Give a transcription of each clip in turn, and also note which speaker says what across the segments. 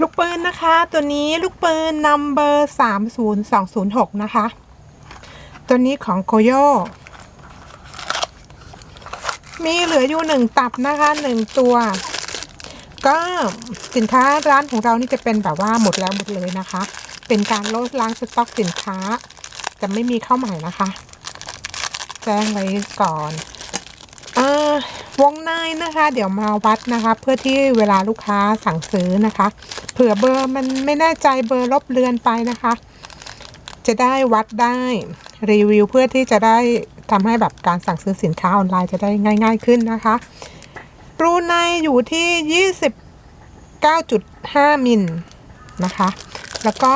Speaker 1: ลูกปืนนะคะ ตัวนี้ลูกปืน number 30206นะคะ ตัวนี้ของโกโยมีเหลืออยู่หนึ่งตับนะคะหนึ่งตัว ก็สินค้าร้านของเรานี่จะเป็นแบบว่าหมดแล้วหมดเลยนะคะ เป็นการลดล้างสต็อกสินค้า จะไม่มีเข้าใหม่นะคะ แจ้งไว้ก่อนอา วงในนะคะ เดี๋ยวมาวัดนะคะ เพื่อที่เวลาลูกค้าสั่งซื้อนะคะ เผื่อเบอร์มันไม่แน่ใจเบอร์ลบเลือนไปนะคะ จะได้วัดได้รีวิวเพื่อที่จะได้ทำให้แบบการสั่งซื้อสินค้าออนไลน์จะได้ง่าย ๆขึ้นนะคะรูในอยู่ที่ 29.5 มิลนะคะ แล้วก็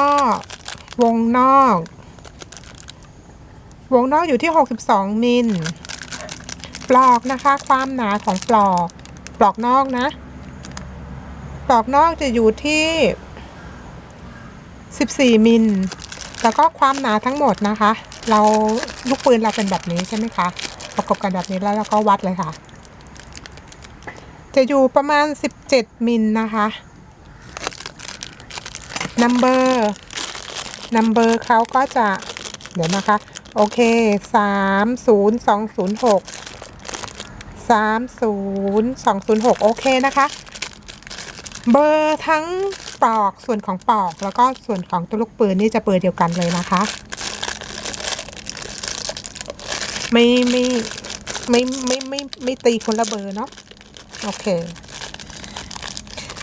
Speaker 1: วงนอก วงนอกอยู่ที่ 62 มิล ปลอกนะคะ ความหนาของปลอก ปลอกนอกนะ ปลอกนอกจะอยู่ที่ 14 มิลแต่ก็ความหนาทั้งหมดนะคะ เราลูกปืนเราเป็นแบบนี้ใช่ไหมคะ ประกบกันแบบนี้แล้วเราก็วัดเลยค่ะ จะอยู่ประมาณ 17 มิลนะคะนัมเบอร์นัมเบอร์เขาก็จะ เดี๋ยวนะคะ โอเค 3 0 2 0 6 สามศูนย์สองศูนย์หกโอเคนะคะ เบอร์ทั้งปลอกส่วนของปลอกแล้วก็ส่วนของตัวลูกปืนนี่จะเบอร์เดียวกันเลยนะคะ ไม่ไม่ไม่ไม่ไม่ไม่ตีคนละเบอร์เนาะโอเค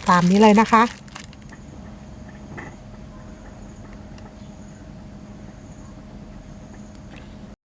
Speaker 1: ตามนี้เลยนะคะ